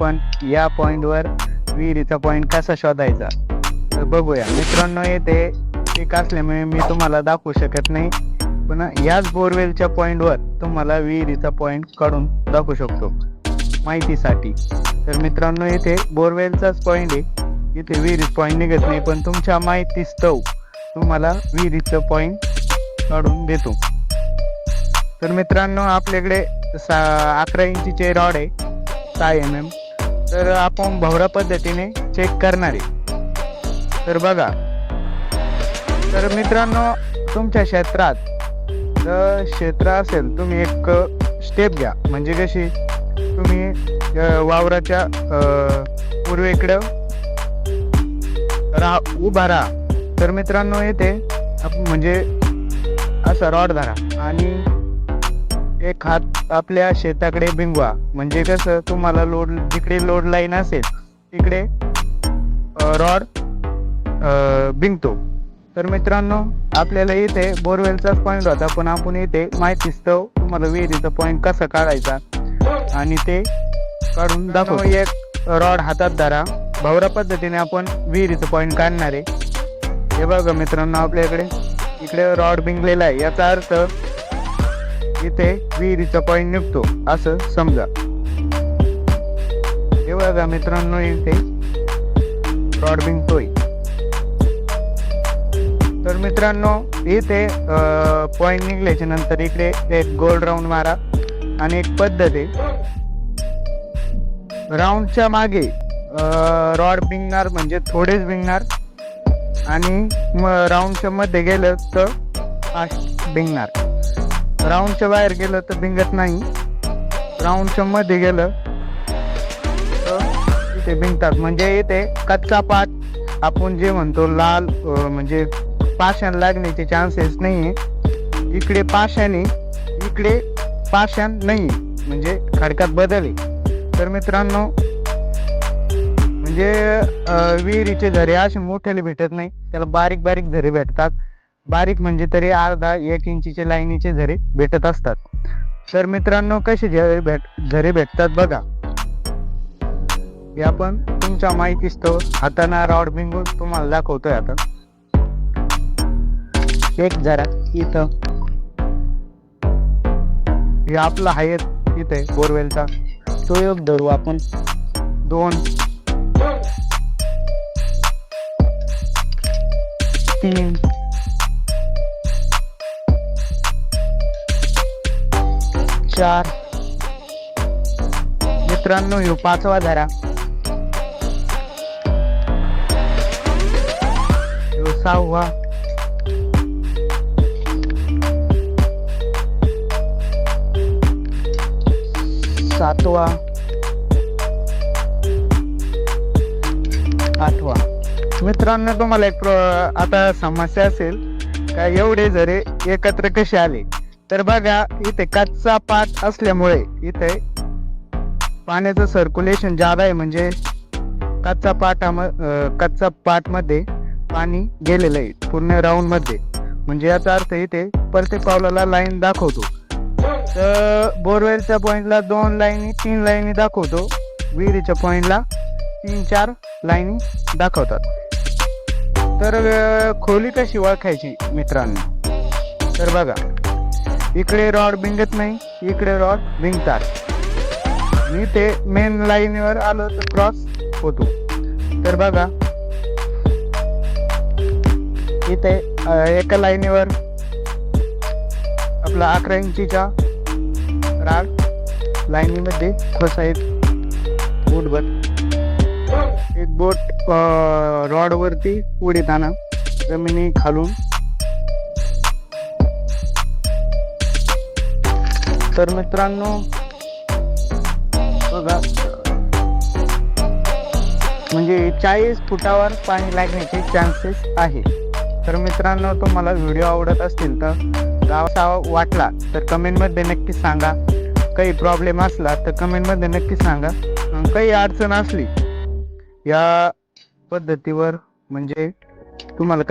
आपण या पॉईंटवर विहिरीचा पॉईंट कसा शोधायचा? तर बघूया. मित्रांनो येथे पीक असल्यामुळे मी तुम्हाला दाखवू शकत नाही पण याच बोरवेलच्या पॉईंटवर तुम्हाला विहिरीचा पॉईंट काढून दाखवू शकतो माहितीसाठी. तर मित्रांनो येथे बोरवेलचाच पॉईंट आहे. इथे विहिरीत पॉईंट निघत नाही पण तुमच्या माहिती स्तव तुम्हाला विहिरीचं पॉईंट काढून देतो. तर मित्रांनो आपल्याकडे सा अकरा इंचीचे रॉड आहे सहा एम एम तर आपण भवरा पद्धतीने चेक करणार आहे. तर बघा. तर मित्रांनो तुमच्या क्षेत्रात जर क्षेत्र असेल तुम्ही एक स्टेप घ्या. म्हणजे कशी? तुम्ही वावराच्या पूर्वेकडं राहा उभा राहा. तर मित्रांनो येते म्हणजे असा रॉड धरा. आणि एक हात आपल्या शेताकडे बिंगवा. म्हणजे कसं तुम्हाला लोड जिकडे लोड लाईन असेल तिकडे रॉड बिंगतो. तर मित्रांनो आपल्याला इथे बोरवेलचाच पॉईंट होता पण आपण इथे माहिती स्तव तुम्हाला विहिरीचा पॉईंट कसा काढायचा आणि ते काढून दाखवतो. एक रॉड हातात धरा. भवरा पद्धतीने आपण विहिरीचं पॉईंट काढणार. आहे हे बघा मित्रांनो आपल्याकडे इकडे रॉड बिंगलेला आहे. याचा अर्थ इथे विहिरीचा पॉईंट निघतो असं समजा. हे बघा मित्रांनो इथे रॉड बिंगतोय तर मित्रांनो इथे पॉईंट निघल्याच्या नंतर इकडे एक गोल राऊंड मारा. आणि एक पद्धत आहे. राऊंडच्या मागे रॉड बिंगणार म्हणजे थोडेच बिंगणार आणि राऊंडच्या मध्ये गेलं तर फास्ट बिंगणार राऊंडच्या बाहेर गेलं तर भिंगत नाही. राऊंडच्या मध्ये गेलं तर इथे म्हणजे इथे कच्चा पात आपण जे म्हणतो लाल म्हणजे पाषाण लागण्याचे चान्सेस नाही आहे इकडे पाषाणे इकडे पाषाण नाही म्हणजे खडकात बदल तर मित्रांनो म्हणजे विहिरीचे झरे असे मोठ्याले भेटत नाही. त्याला बारीक बारीक झरे भेटतात. बारीक म्हणजे तरी अर्धा एक इंचीचे लाईनीचे झरे भेटत असतात. तर मित्रांनो कसे झरे भेट झरे भेटतात बघा. हे आपण तुमच्या माहितीस्तव हाताना रॉड बिंगून तुम्हाला दाखवतोय आता. एक जरा इथं. हे आपला आहे इथे बोरवेलचा. तो एक धरू आपण. दोन. तीन. चार. मित्रांनो ह्यो पाचवा धरा. ह्यो सहावा. सातवा. आठवा. मित्रांनो तुम्हाला एक आता समस्या असेल. का एवढे जरे एकत्र कसे आले? तर बघा इथे कच्चा पाट असल्यामुळे इथे पाण्याचं सर्क्युलेशन जादा आहे म्हणजे कच्चा पाटा कच्चा पाटमध्ये पाणी गेलेलं आहे पूर्ण राऊंडमध्ये. म्हणजे याचा अर्थ इथे प्रत्येक पावलाला लाईन दाखवतो. तर बोरवेलच्या पॉइंटला दोन लाईनी तीन लाईनी दाखवतो. विहिरीच्या पॉइंटला तीन चार लाईनी दाखवतात. तर खोली कशी ओळखायची मित्रांनो? तर बघा. इकडे रॉड भिंगत नाही इकडे रॉड भिंगतात मी ते मेन लाईनीवर आलो तर क्रॉस होतो. तर बघा. इथे एका लाईनीवर आपला अकरा इंचीच्या राग लाईनीमध्ये खोसायत बोटभर एक बोट रॉडवरती वरती जमिनी खालून तर मित्रांनो बघा. म्हणजे चाळीस फुटावर पाणी लागण्याचे चान्सेस आहे तर मित्रांनो तुम्हाला व्हिडिओ आवडत असतील तर गावाचा वाटला तर कमेंटमध्ये नक्की सांगा. काही प्रॉब्लेम असला तर कमेंटमध्ये नक्की सांगा. काही अडचण असली या पद्धतीवर म्हणजे तुम्हाला काही